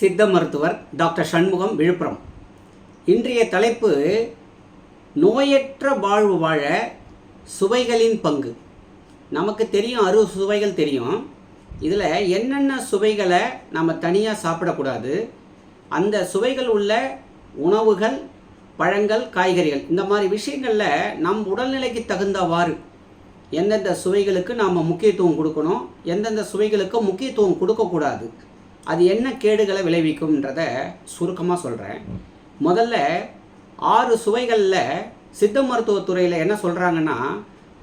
சித்த மருத்துவர் டாக்டர் சண்முகம் விழுப்புரம். இன்றைய தலைப்பு நோயற்ற வாழ்வு வாழ சுவைகளின் பங்கு. நமக்கு தெரியும் அறு சுவைகள் தெரியும். இதில் என்னென்ன சுவைகளை நம்ம தனியாக சாப்பிடக்கூடாது அந்த சுவைகள் உள்ள உணவுகள் பழங்கள் காய்கறிகள் இந்த மாதிரி விஷயங்களில் நம் உடல்நிலைக்கு தகுந்தவாறு எந்தெந்த சுவைகளுக்கு நாம் முக்கியத்துவம் கொடுக்கணும் எந்தெந்த சுவைகளுக்கு முக்கியத்துவம் கொடுக்கக்கூடாது. அது என்ன கேடுகளை விளைவிக்கும்ன்றத சுருக்கமாக சொல்கிறேன் முதல்ல ஆறு சுவைகளில் சித்த மருத்துவத்துறையில் என்ன சொல்கிறாங்கன்னா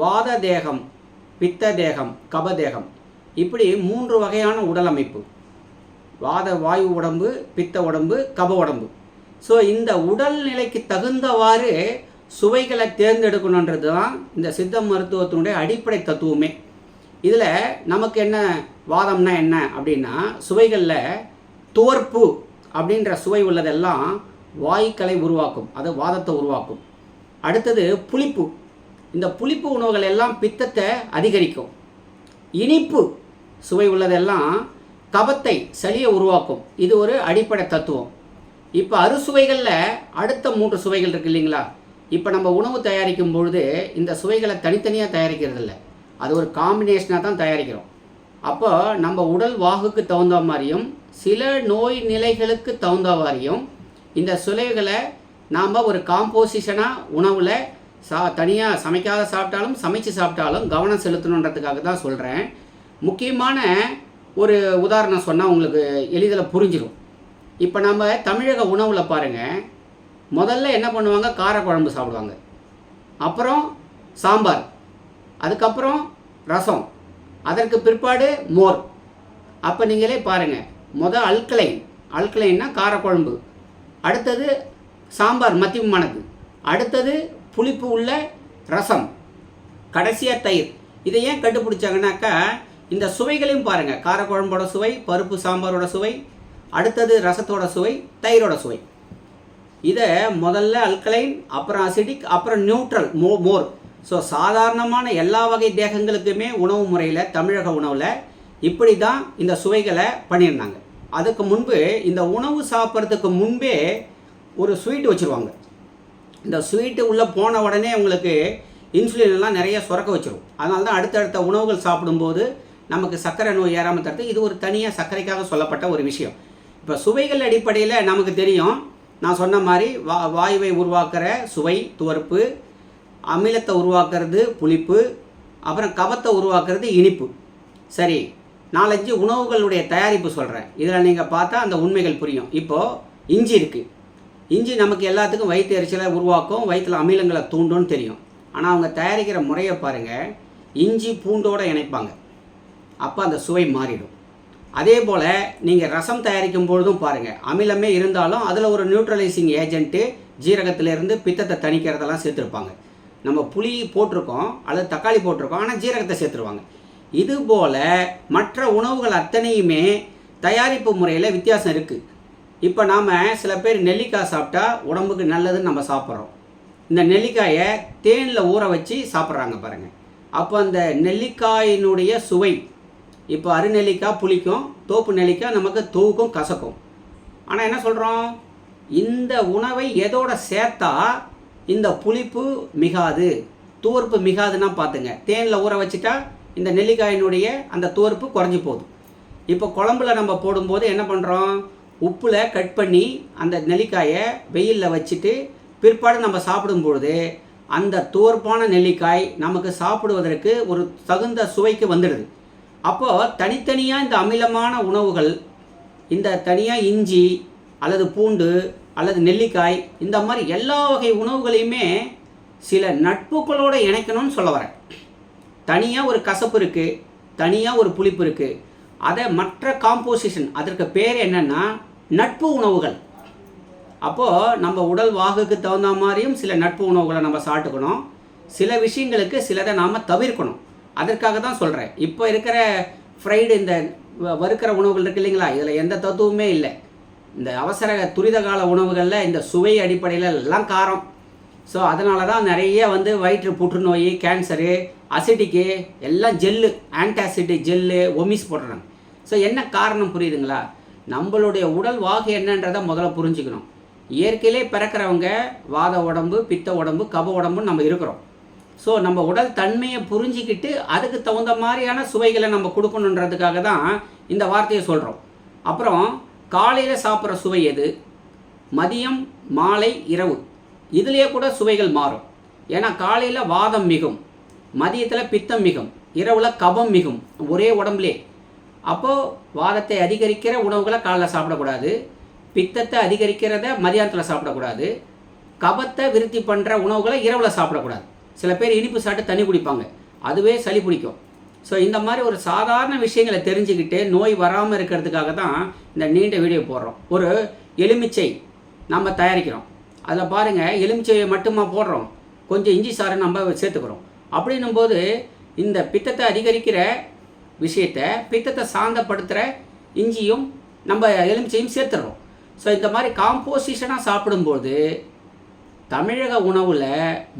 வாத தேகம் பித்த தேகம் கப தேகம். இப்படி மூன்று வகையான உடல் அமைப்பு. வாத வாயு உடம்பு பித்த உடம்பு கப உடம்பு. ஸோ இந்த உடல் நிலைக்கு தகுந்தவாறு சுவைகளை தேர்ந்தெடுக்கணுன்றது தான் இந்த சித்த மருத்துவத்தினுடைய அடிப்படை தத்துவமே. இதில் நமக்கு என்ன வாதம்னா என்ன அப்படின்னா சுவைகளில் துவர்ப்பு அப்படின்ற சுவை உள்ளதெல்லாம் வாயுக்களை உருவாக்கும். அது வாதத்தை உருவாக்கும். அடுத்தது புளிப்பு. இந்த புளிப்பு உணவுகள் எல்லாம் பித்தத்தை அதிகரிக்கும். இனிப்பு சுவை உள்ளதெல்லாம் கபத்தை சளியை உருவாக்கும். இது ஒரு அடிப்படை தத்துவம். இப்போ அறுசுவைகளில் அடுத்த மூன்று சுவைகள் இருக்கு இல்லைங்களா? இப்போ நம்ம உணவு தயாரிக்கும் பொழுது இந்த சுவைகளை தனித்தனியாக தயாரிக்கிறது இல்லை அது ஒரு காம்பினேஷனாக தான் தயாரிக்கிறோம். அப்போ நம்ம உடல் வாகுக்கு தகுந்த மாதிரியும் சில நோய் நிலைகளுக்கு தகுந்த மாதிரியும் இந்த சுலைகளை நாம் ஒரு காம்போசிஷனாக உணவில் சா தனியாக சமைக்காத சாப்பிட்டாலும் சமைச்சு சாப்பிட்டாலும் கவனம் செலுத்தணுன்றதுக்காக தான் சொல்கிறேன் முக்கியமான ஒரு உதாரணம் சொன்னால் உங்களுக்கு எளிதில் புரிஞ்சிடும் இப்போ நம்ம தமிழக உணவில் பாருங்கள் முதல்ல என்ன பண்ணுவாங்க? காரக்குழம்பு சாப்பிடுவாங்க. அப்புறம் சாம்பார். அதுக்கப்புறம் ரசம். அதற்கு பிற்பாடு மோர். அப்போ நீங்களே பாருங்கள் முதல் அல்கலைன். அல்கலைன்னா காரக்குழம்பு. அடுத்தது சாம்பார் மத்தியமானது அடுத்தது புளிப்பு உள்ள ரசம். கடைசியாக தயிர். இதை ஏன் கண்டுபிடிச்சாங்கனாக்கா இந்த சுவைகளையும் பாருங்கள் காரக்குழம்போட சுவை பருப்பு சாம்பாரோட சுவை அடுத்தது ரசத்தோட சுவை தயிரோட சுவை. இதை முதல்ல அல்கலைன் அப்புறம் அசிடிக் அப்புறம் நியூட்ரல் மோ மோர். ஸோ சாதாரணமான எல்லா வகை தேகங்களுக்குமே உணவு முறையில் தமிழக உணவில் இப்படி தான் இந்த சுவைகளை பண்ணியிருந்தாங்க. அதுக்கு முன்பு இந்த உணவு சாப்பிட்றதுக்கு முன்பே ஒரு ஸ்வீட் வச்சுருவாங்க. இந்த ஸ்வீட்டு உள்ளே போன உடனே உங்களுக்கு இன்சுலின் எல்லாம் நிறைய சுரக்க வச்சிடும் அதனால தான் அடுத்தடுத்த உணவுகள் சாப்பிடும்போது நமக்கு சர்க்கரை நோய் ஏறாமல் தடுத்து இது ஒரு தனியாக சர்க்கரைக்காக சொல்லப்பட்ட ஒரு விஷயம். இப்போ சுவைகள் அடிப்படையில் நமக்கு தெரியும். நான் சொன்ன மாதிரி வா வாயுவை உருவாக்குற சுவை துவர்ப்பு அமிலத்தை உருவாக்குறது புளிப்பு அப்புறம் கபத்தை உருவாக்குறது இனிப்பு. சரி நாலஞ்சு உணவுகளுடைய தயாரிப்பு சொல்கிறேன் இதில் நீங்கள் பார்த்தா அந்த உண்மைகள் புரியும். இப்போது இஞ்சி இருக்குது இஞ்சி நமக்கு எல்லாத்துக்கும் வயிற்று எரிச்சலை உருவாக்கும் வயிற்றில் அமிலங்களை தூண்டும்னு தெரியும். ஆனால் அவங்க தயாரிக்கிற முறையை பாருங்கள் இஞ்சி பூண்டோடு இணைப்பாங்க. அப்போ அந்த சுவை மாறிடும். அதே போல் நீங்கள் ரசம் தயாரிக்கும் பொழுதும் பாருங்கள் அமிலமே இருந்தாலும் அதில் ஒரு நியூட்ரலைசிங் ஏஜென்ட்டு ஜீரகத்திலேருந்து பித்தத்தை தணிக்கிறதெல்லாம் சேர்த்துருப்பாங்க. நம்ம புளி போட்டிருக்கோம் அல்லது தக்காளி போட்டிருக்கோம் ஆனால் ஜீரகத்தை சேர்த்துருவாங்க. இது போல் மற்ற உணவுகள் அத்தனையுமே தயாரிப்பு முறையில் வித்தியாசம் இருக்குது இப்போ நாம் சில பேர் நெல்லிக்காய் சாப்பிட்டா உடம்புக்கு நல்லதுன்னு நம்ம சாப்பிட்றோம். இந்த நெல்லிக்காயை தேனில் ஊற வச்சு சாப்பிட்றாங்க பாருங்கள் அப்போ அந்த நெல்லிக்காயினுடைய சுவை இப்போ அருநெல்லிக்காய் புளிக்கும் தோப்பு நெல்லிக்காய் நமக்கு தூக்கும் கசக்கும். ஆனால் என்ன சொல்கிறோம் இந்த உணவை எதோட சேர்த்தா இந்த புளிப்பு மிகாது தூர்ப்பு மிகாதுன்னா பார்த்துங்க தேனில் ஊற வச்சுட்டா இந்த நெல்லிக்காயினுடைய அந்த தோர்ப்பு குறைஞ்சி போகுது. இப்போ குழம்புல நம்ம போடும்போது என்ன பண்ணுறோம் உப்பில் கட் பண்ணி அந்த நெல்லிக்காயை வெயிலில் வச்சுட்டு பிற்பாடு நம்ம சாப்பிடும் பொழுது அந்த தூர்ப்பான நெல்லிக்காய் நமக்கு சாப்பிடுவதற்கு ஒரு தகுந்த சுவைக்கு வந்துடுது. அப்போது தனித்தனியாக இந்த அமிலமான உணவுகள் இந்த தனியாக இஞ்சி அல்லது பூண்டு அல்லது நெல்லிக்காய் இந்த மாதிரி எல்லா வகை உணவுகளையுமே சில நட்புகளோடு இணைக்கணும்னு சொல்ல வரேன். தனியாக ஒரு கசப்பு இருக்குது தனியாக ஒரு புளிப்பு இருக்குது அதை மற்ற காம்போசிஷன் அதற்கு பேர் என்னென்னா நட்பு உணவுகள். அப்போது நம்ம உடல் வாகுக்கு தகுந்த மாதிரியும் சில நட்பு உணவுகளை நம்ம சாப்பிட்டுக்கணும். சில விஷயங்களுக்கு சிலதை நாம் தவிர்க்கணும். அதற்காக தான் சொல்கிறேன் இப்போ இருக்கிற ஃப்ரைடு இந்த வ- வறுக்கிற உணவுகள் இருக்கு இல்லைங்களா? இதில் எந்த தத்துவமே இல்லை. இந்த அவசர துரித கால உணவுகளில் இந்த சுவை அடிப்படையில் எல்லாம் காரம். ஸோ அதனால தான் நிறைய வந்து வயிற்று புற்றுநோய் கேன்சரு அசிட்டிக்கு எல்லாம் ஜெல்லு ஆன்டாசிடி ஜெல்லு ஒமிஸ் போடுறாங்க. ஸோ என்ன காரணம் புரியுதுங்களா? நம்மளுடைய உடல் வாகு என்னன்றதை முதல்ல புரிஞ்சுக்கணும். இயற்கையிலே பிறக்கிறவங்க வாத உடம்பு பித்த உடம்பு கப உடம்புன்னு நம்ம இருக்கிறோம். ஸோ நம்ம உடல் தன்மையை புரிஞ்சிக்கிட்டு அதுக்கு தகுந்த மாதிரியான சுவைகளை நம்ம கொடுக்கணுன்றதுக்காக தான் இந்த வார்த்தையை சொல்கிறோம் அப்புறம் காலையில் சாப்பிட்ற சுவை எது? மதியம் மாலை இரவு. இதுலேயே கூட சுவைகள் மாறும். ஏன்னா காலையில் வாதம் மிகும். மதியத்தில் பித்தம் மிகும். இரவில் கபம் மிகும். ஒரே உடம்புலே. அப்போது வாதத்தை அதிகரிக்கிற உணவுகளை காலைல சாப்பிடக்கூடாது. பித்தத்தை அதிகரிக்கிறத மதியானத்தில் சாப்பிடக்கூடாது. கபத்தை விருத்தி பண்ணுற உணவுகளை இரவில் சாப்பிடக்கூடாது. சில பேர் இனிப்பு சாப்பிட்டு தண்ணி குடிப்பாங்க. அதுவே சளி பிடிக்கும். ஸோ இந்த மாதிரி ஒரு சாதாரண விஷயங்களை தெரிஞ்சுக்கிட்டு நோய் வராமல் இருக்கிறதுக்காக தான் இந்த நீண்ட வீடியோ போடுறோம். ஒரு எலுமிச்சை நம்ம தயாரிக்கிறோம். அதில் பாருங்கள் எலுமிச்சையை மட்டுமா போடுறோம். கொஞ்சம் இஞ்சி சாறை நம்ம சேர்த்துக்கிறோம். அப்படின்னும் போது இந்த பித்தத்தை அதிகரிக்கிற விஷயத்தை பித்தத்தை சாந்தப்படுத்துகிற இஞ்சியும் நம்ம எலுமிச்சையும் சேர்த்துடுறோம் ஸோ இந்த மாதிரி காம்போசிஷனாக சாப்பிடும்போது தமிழக உணவில்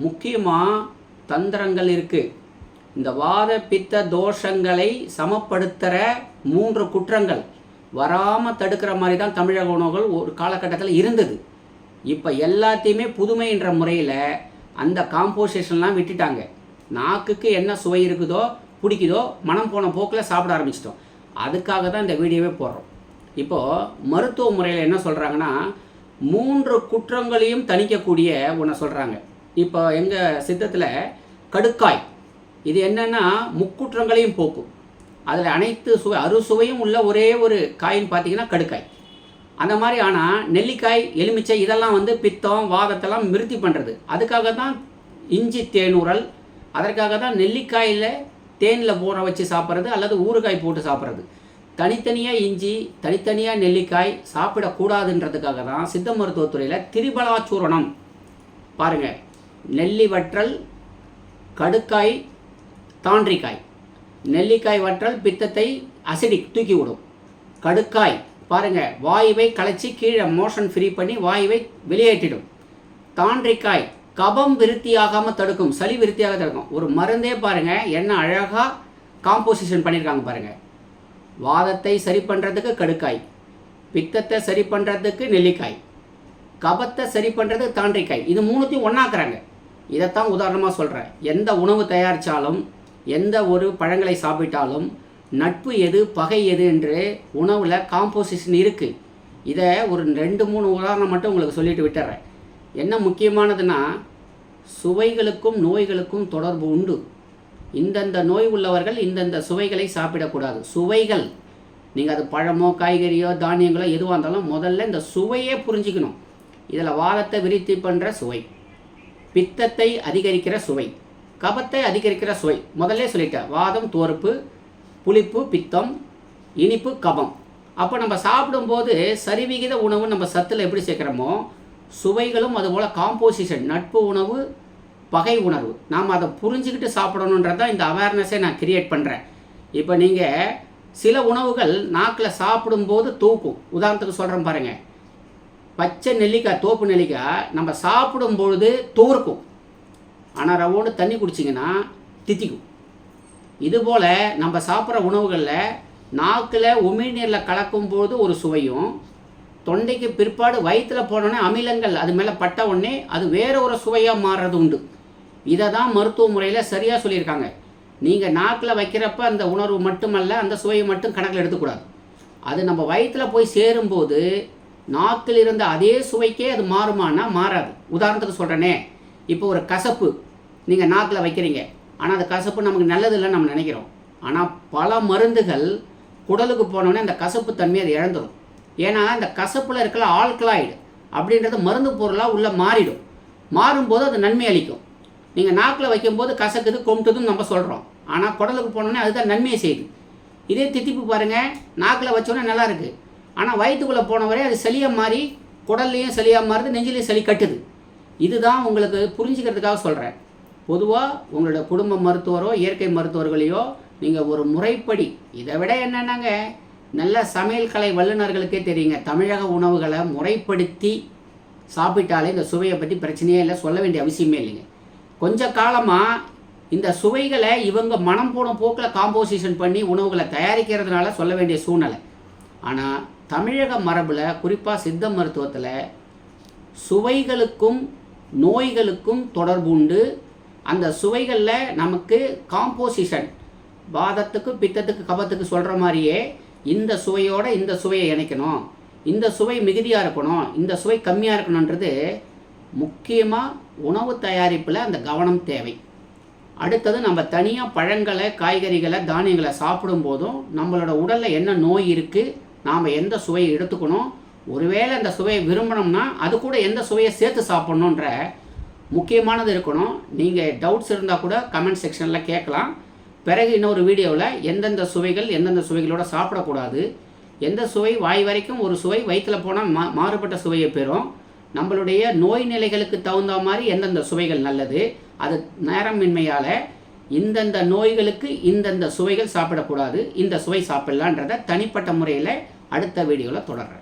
முக்கியமாக தந்திரங்கள் இருக்குது இந்த வாத பித்த தோஷங்களை சமப்படுத்துகிற மூன்று குற்றங்கள். வராமல் தடுக்கிற மாதிரி தான் தமிழக உணவுகள் ஒரு காலகட்டத்தில் இருந்தது. இப்போ எல்லாத்தையுமே புதுமைன்ற முறையில் அந்த காம்போசிஷன்லாம் விட்டுட்டாங்க. நாக்குக்கு என்ன சுவை இருக்குதோ பிடிக்குதோ மனம் போன போக்கில் சாப்பிட ஆரம்பிச்சிட்டோம். அதுக்காக தான் இந்த வீடியோவே போடுறோம். இப்போது மருத்துவ முறையில் என்ன சொல்கிறாங்கன்னா மூன்று குற்றங்களையும் தணிக்கக்கூடிய ஒன்று சொல்கிறாங்க இப்போ எங்கள் சித்தத்தில் கடுக்காய். இது என்னென்னா முக்குற்றங்களையும் போக்கும். அதில் அனைத்து சுவை அறுசுவையும் உள்ள ஒரே ஒரு காயின்னு பார்த்தீங்கன்னா கடுக்காய். அந்த மாதிரி ஆனால் நெல்லிக்காய் எலுமிச்சை இதெல்லாம் வந்து பித்தம் வாதத்தெல்லாம் மிருத்தி பண்ணுறது அதுக்காக தான் இஞ்சி தேனூரல் அதற்காக தான் நெல்லிக்காயில் தேனில் ஊற வச்சு சாப்பிட்றது அல்லது ஊறுகாய் போட்டு சாப்பிட்றது. தனித்தனியாக இஞ்சி தனித்தனியாக நெல்லிக்காய் சாப்பிடக்கூடாதுன்றதுக்காக தான் சித்த மருத்துவத்துறையில் திரிபலாச்சூரணம். பாருங்கள் நெல்லி வற்றல் கடுக்காய் தாண்டிக்காய். நெல்லிக்காய் வற்றல் பித்தத்தை அசிடிக் தூக்கி விடும் கடுக்காய் பாருங்கள் வாயுவை கலைச்சி கீழே மோஷன் ஃப்ரீ பண்ணி வாயுவை வெளியேற்றிடும். தாண்டிக்காய் கபம் விருத்தியாகாமல் தடுக்கும் சளி விருத்தியாக தடுக்கும். ஒரு மருந்தே பாருங்கள் என்ன அழகாக காம்போசிஷன் பண்ணியிருக்காங்க பாருங்கள் வாதத்தை சரி பண்ணுறதுக்கு கடுக்காய் பித்தத்தை சரி பண்ணுறதுக்கு நெல்லிக்காய் கபத்தை சரி பண்ணுறதுக்கு தாண்டிக்காய். இது மூணுத்தையும் ஒன்றாக்குறாங்க இதைத்தான் உதாரணமாக சொல்கிறேன் எந்த உணவு தயாரித்தாலும் எந்த ஒரு பழங்களை சாப்பிட்டாலும் நட்பு எது பகை எது என்று உணவில் காம்போசிஷன் இருக்குது இதை ஒரு ரெண்டு மூணு உதாரணம் மட்டும் உங்களுக்கு சொல்லிட்டு விட்டுறேன். என்ன முக்கியமானதுன்னா சுவைகளுக்கும் நோய்களுக்கும் தொடர்பு உண்டு. இந்தந்த நோய் உள்ளவர்கள் இந்தந்த சுவைகளை சாப்பிடக்கூடாது. சுவைகள். நீங்கள் அது பழமோ காய்கறியோ தானியங்களோ எதுவாக இருந்தாலும் முதல்ல இந்த சுவையே புரிஞ்சுக்கணும். இதில் வாதத்தை விருத்தி பண்ணுற சுவை. பித்தத்தை அதிகரிக்கிற சுவை. கபத்தை அதிகரிக்கிற சுவை. முதல்ல சொல்லிட்டேன் வாதம் தோறுப்பு புளிப்பு பித்தம் இனிப்பு கபம். அப்போ நம்ம சாப்பிடும்போது சரிவிகித உணவு நம்ம சத்தில் எப்படி சேர்க்குறோமோ சுவைகளும் அதுபோல் காம்போசிஷன் நட்பு உணவு பகை உணர்வு. நாம் அதை புரிஞ்சுக்கிட்டு சாப்பிடணுன்றது தான் இந்த அவேர்னஸை நான் கிரியேட் பண்ணுறேன் இப்போ நீங்கள் சில உணவுகள் நாக்கில் சாப்பிடும்போது தூக்கும். உதாரணத்துக்கு சொல்கிறேன் பாருங்கள் பச்சை நெல்லிக்காய் தோப்பு நெல்லிக்காய் நம்ம சாப்பிடும் பொழுது தூர்க்கும். ஆனால் ரவோடு தண்ணி குடிச்சிங்கன்னா தித்திக்கும். இதுபோல் நம்ம சாப்பிட்ற உணவுகளில் நாக்கில் உமிழ்நீரில் கலக்கும்போது ஒரு சுவையும் தொண்டைக்கு பிற்பாடு வயிற்றில் போனோடனே அமிலங்கள் அது மேலே பட்ட உடனே அது வேற ஒரு சுவையாக மாறுறது உண்டு. இதை தான் மருத்துவ முறையில் சரியாக சொல்லியிருக்காங்க. நீங்கள் நாக்கில் வைக்கிறப்ப அந்த உணர்வு மட்டுமல்ல அந்த சுவையை மட்டும் கணக்கில் எடுத்துக்கூடாது. அது நம்ம வயிற்றில் போய் சேரும்போது நாக்கில் இருந்த அதே சுவைக்கே அது மாறுமானா மாறாது. உதாரணத்துக்கு சொல்கிறேனே இப்போ ஒரு கசப்பு. நீங்கள் நாக்கில் வைக்கிறீங்க. ஆனால் அந்த கசப்பு நமக்கு நல்லது இல்லைன்னு நம்ம நினைக்கிறோம். ஆனால் பல மருந்துகள் குடலுக்கு போனோடனே அந்த கசப்பு தன்மையை அது இழந்துடும் ஏன்னா இந்த கசப்பில் இருக்கிற ஆல்கலாய்டு அப்படின்றது மருந்து பொருளாக உள்ளே மாறிடும். மாறும்போது அது நன்மை அளிக்கும். நீங்கள் நாக்கில் வைக்கும்போது கசக்குது கொண்டுதுன்னு நம்ம சொல்கிறோம் ஆனால் குடலுக்கு போனோடனே அதுதான் நன்மையை செய்யுது. இதே தித்திப்பு பாருங்கள் நாக்கில் வச்சோன்னே நல்லா இருக்குது ஆனால் வயிற்றுக்குள்ளே போன வரை அது சளியாக மாறி குடல்லையும் சளியாக மாறுது நெஞ்சிலையும் சளி கட்டுது. இதுதான் உங்களுக்கு புரிஞ்சுக்கிறதுக்காக சொல்கிறேன் பொதுவாக உங்களோட குடும்ப மருத்துவரோ இயற்கை மருத்துவர்களையோ நீங்கள் ஒரு முறைப்படி இதை விட என்னென்னாங்க நல்ல சமையல் கலை வல்லுநர்களுக்கே தெரியுங்க. தமிழக உணவுகளை முறைப்படுத்தி சாப்பிட்டாலே இந்த சுவையை பற்றி பிரச்சனையே இல்லை சொல்ல வேண்டிய அவசியமே இல்லைங்க. கொஞ்ச காலமாக இந்த சுவைகளை இவங்க மனம் போன போக்கில் காம்போசிஷன் பண்ணி உணவுகளை தயாரிக்கிறதுனால சொல்ல வேண்டிய சூழ்நிலை. ஆனால் தமிழக மரபில் குறிப்பாக சித்த மருத்துவத்தில் சுவைகளுக்கும் நோய்களுக்கும் தொடர்பு உண்டு. அந்த சுவைகளில் நமக்கு காம்போசிஷன் வாதத்துக்கு பித்தத்துக்கு கபத்துக்கு சொல்கிற மாதிரியே இந்த சுவையோட இந்த சுவையை இணைக்கணும். இந்த சுவை மிகுதியாக இருக்கணும். இந்த சுவை கம்மியாக இருக்கணுன்றது முக்கியமாக உணவு தயாரிப்பில் அந்த கவனம் தேவை. அடுத்தது நம்ம தனியாக பழங்களை காய்கறிகளை தானியங்களை சாப்பிடும் போதும் நம்மளோட உடலில் என்ன நோய் இருக்குது நாம் எந்த சுவையை எடுத்துக்கணும்? ஒருவேளை அந்த சுவையை விரும்பினோம்னா அது கூட எந்த சுவையை சேர்த்து சாப்பிட்ணுன்ற முக்கியமானது இருக்கணும். நீங்கள் டவுட்ஸ் இருந்தால் கூட கமெண்ட் செக்ஷனில் கேட்கலாம். பிறகு இன்னொரு வீடியோவில் எந்தெந்த சுவைகள் எந்தெந்த சுவைகளோட சாப்பிடக்கூடாது. எந்த சுவை? வாய் வரைக்கும் ஒரு சுவை வயிற்றில் போனால் மா மாறுபட்ட சுவையை பெறும். நம்மளுடைய நோய் நிலைகளுக்கு தகுந்த மாதிரி எந்தெந்த சுவைகள் நல்லது? அது நேரமின்மையால் இந்தந்த நோய்களுக்கு இந்தந்த சுவைகள் சாப்பிடக்கூடாது. இந்த சுவை சாப்பிட்லான்றதை தனிப்பட்ட முறையில் அடுத்த வீடியோவில் தொடர்றேன்.